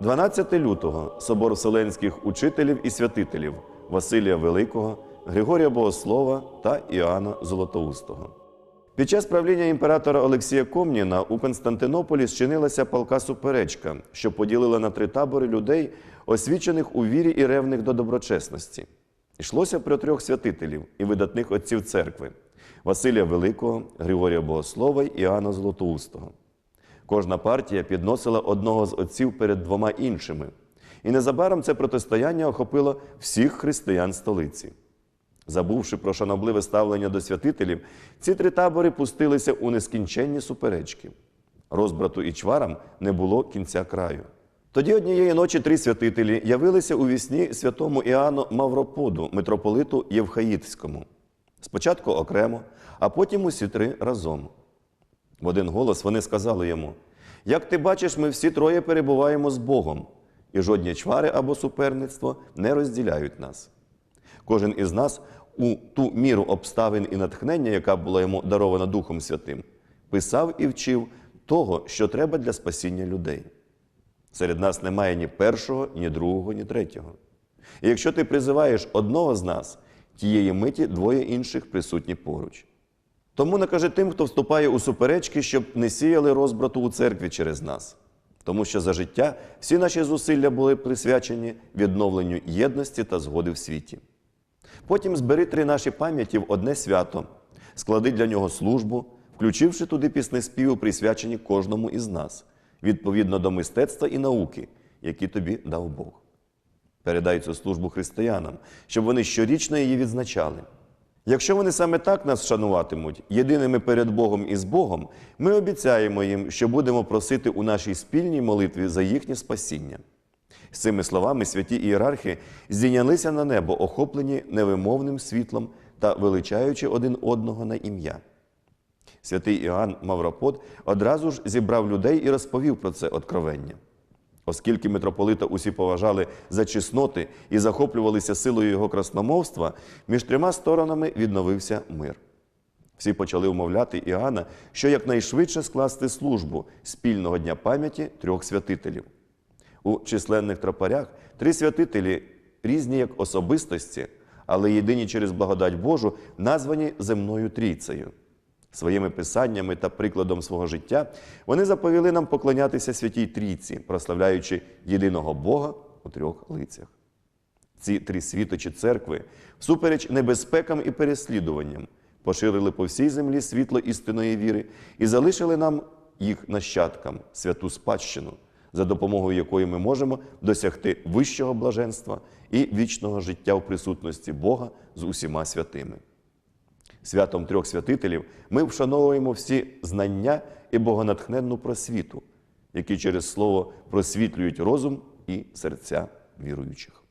12 лютого собор вселенських учителів і святителів Василія Великого, Григорія Богослова та Іоанна Золотоустого. Під час правління імператора Олексія Комніна у Константинополі зчинилася палка суперечка, що поділила на три табори людей, освічених у вірі і ревних до доброчесності. Йшлося про трьох святителів і видатних отців церкви Василія Великого, Григорія Богослова й Іоанна Золотоустого. Кожна партія підносила одного з отців перед двома іншими, і незабаром це протистояння охопило всіх християн столиці. Забувши про шанобливе ставлення до святителів, ці три табори пустилися у нескінченні суперечки. Розбрату і чварам не було кінця краю. Тоді однієї ночі три святителі явилися у вісні святому Іоанну Мавроподу, митрополиту Євхаїтському. Спочатку окремо, а потім усі три разом. В один голос вони сказали йому: Як ти бачиш, ми всі троє перебуваємо з Богом, і жодні чвари або суперництво не розділяють нас. Кожен із нас у ту міру обставин і натхнення, яка була йому дарована Духом Святим, писав і вчив того, що треба для спасіння людей. Серед нас немає ні першого, ні другого, ні третього. І якщо ти призиваєш одного з нас, тієї миті двоє інших присутні поруч. Тому накажи тим, хто вступає у суперечки, щоб не сіяли розбрату у церкві через нас. Тому що за життя всі наші зусилля були присвячені відновленню єдності та згоди в світі. Потім збери три наші пам'яті в одне свято, склади для нього службу, включивши туди пісни співу, присвячені кожному із нас, відповідно до мистецтва і науки, які тобі дав Бог. Передай цю службу християнам, щоб вони щорічно її відзначали. Якщо вони саме так нас шануватимуть, єдиними перед Богом і з Богом, ми обіцяємо їм, що будемо просити у нашій спільній молитві за їхнє спасіння. З цими словами святі ієрархи здійнялися на небо, охоплені невимовним світлом та величаючи один одного на ім'я. Святий Іоанн Мавропод одразу ж зібрав людей і розповів про це откровення. Оскільки митрополита усі поважали за чесноти і захоплювалися силою його красномовства, між трьома сторонами відновився мир. Всі почали умовляти Іоанна, що якнайшвидше скласти службу спільного дня пам'яті трьох святителів. У численних тропарях три святителі, різні як особистості, але єдині через благодать Божу, названі земною трійцею. Своїми писаннями та прикладом свого життя вони заповіли нам поклонятися святій трійці, прославляючи єдиного Бога у трьох лицях. Ці три світочі церкви, всупереч небезпекам і переслідуванням, поширили по всій землі світло істинної віри і залишили нам їх нащадкам святу спадщину, за допомогою якої ми можемо досягти вищого блаженства і вічного життя в присутності Бога з усіма святими. Святом трьох святителів ми вшановуємо всі знання і богонатхненну просвіту, які через слово просвітлюють розум і серця віруючих.